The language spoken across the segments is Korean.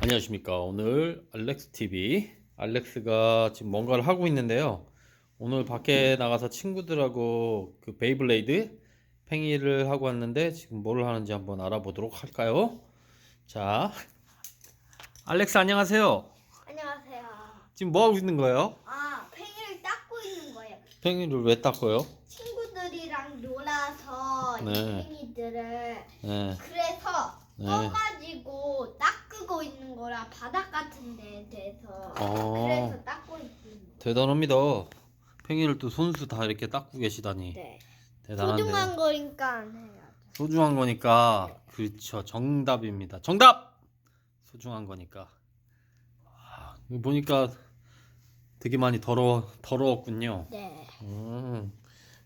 안녕하십니까. 오늘 알렉스 TV. 알렉스가 지금 뭔가를 하고 있는데요. 오늘 밖에 나가서 친구들하고 그 베이블레이드 팽이를 하고 왔는데 지금 뭘 하는지 한번 알아보도록 할까요? 자, 알렉스 안녕하세요. 안녕하세요. 지금 뭐 하고 있는 거예요? 아, 팽이를 닦고 있는 거예요. 팽이를 왜 닦아요? 친구들이랑 놀아서 네. 이 팽이들을 네, 그래서 네. 떠가지고 닦고 있는 거라 바닥 같은 데에 대서 어. 그래서 닦고 있는 대단합니다. 팽이를 또 손수 다 이렇게 닦고 계시다니 네. 대단한데요. 소중한 거니까 해야죠. 소중한 거니까 그렇죠 정답입니다 정답 소중한 거니까 아, 이거 보니까 되게 많이 더러 더러웠군요 네. 음.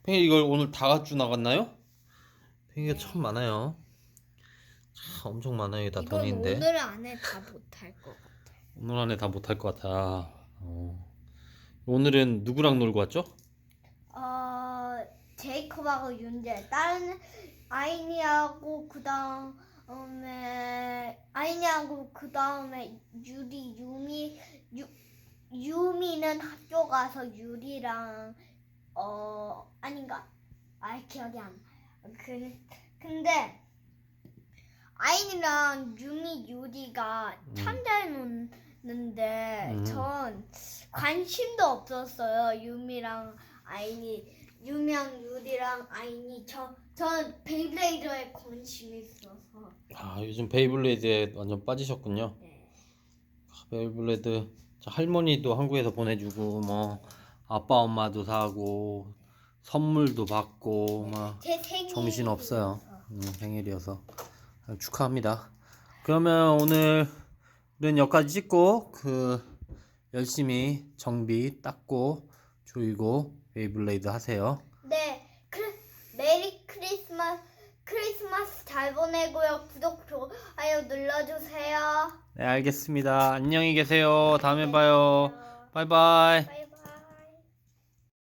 팽이 이걸 오늘 다 갖고 나갔나요? 팽이가 참 많아요 참 엄청 많아요 다 이건 돈인데 오늘 안에 다 못할 것 같아요. 오늘 안에 다 못할 것 같아 어. 오늘은 누구랑 놀고 왔죠? 어, 제이콥하고 윤재 다른 아이니하고 그 다음에 아이니하고 그 다음에 유리 유미 유 유미는 학교 가서 유리랑 어 아닌가 아 기억이 안 나요. 그 근데 아이니랑 유미 유리가 음. 참잘 노는데 음. 전 관심도 없었어요 유미랑 아이니 유미랑 유리랑 아이니 저전 베이블레이더에 관심이 있어서 아 요즘 베이블레이드에 완전 빠지셨군요 네. 베이블레드 저 할머니도 한국에서 보내주고 뭐 아빠 엄마도 사고 선물도 받고 막 제 생일 정신 없어요. 음, 생일이어서 아, 축하합니다. 그러면 오늘은 여기까지 찍고 그 열심히 정비 닦고 조이고 베이블레이드 하세요. 네, 크, 메리 크리스마스 크리스마스 잘 보내고요. 구독 좋아요 눌러주세요. 네 알겠습니다. 안녕히 계세요. 다음에 봐요. 바이바이. 바이바이.